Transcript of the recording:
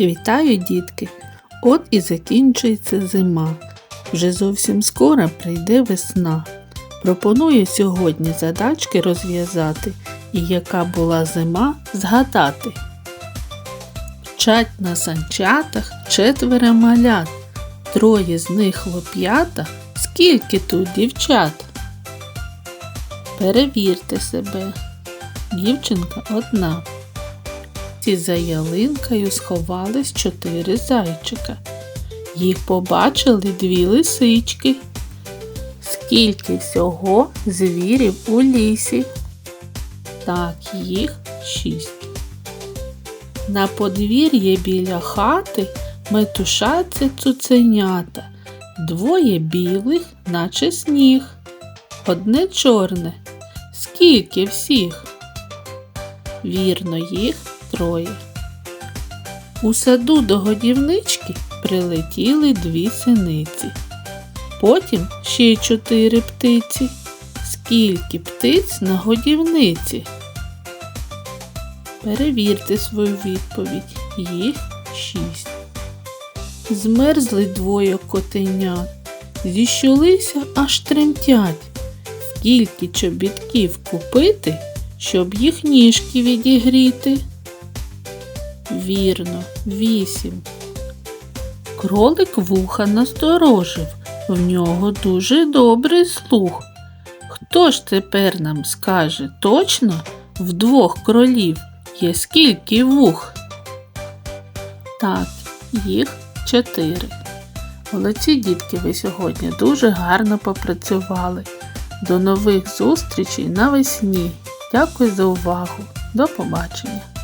Вітаю, дітки! От і закінчується зима. Вже зовсім скоро прийде весна. Пропоную сьогодні задачки розв'язати і яка була зима згадати. Вчать на санчатах четверо малят. Троє з них хлоп'ята. Скільки тут дівчат? Перевірте себе. Дівчинка одна. Ці за ялинкою сховались чотири зайчика. Їх побачили дві лисички. Скільки всього звірів у лісі? Так, їх шість. На подвір'ї біля хати метушаться цуценята. Двоє білих, наче сніг. Одне чорне. Скільки всіх? Вірно, їх троє. У саду до годівнички прилетіли дві синиці. Потім ще чотири птиці. Скільки птиць на годівниці? Перевірте свою відповідь. Їх шість. Змерзли двоє котенят. Зіщулися аж тремтять. Скільки чобітків купити, щоб їх ніжки відігріти? Вірно, вісім. Кролик вуха насторожив, в нього дуже добрий слух. Хто ж тепер нам скаже точно, в двох кролів є скільки вух? Так, їх чотири. Молодці дітки, ви сьогодні дуже гарно попрацювали. До нових зустрічей навесні. Дякую за увагу. До побачення!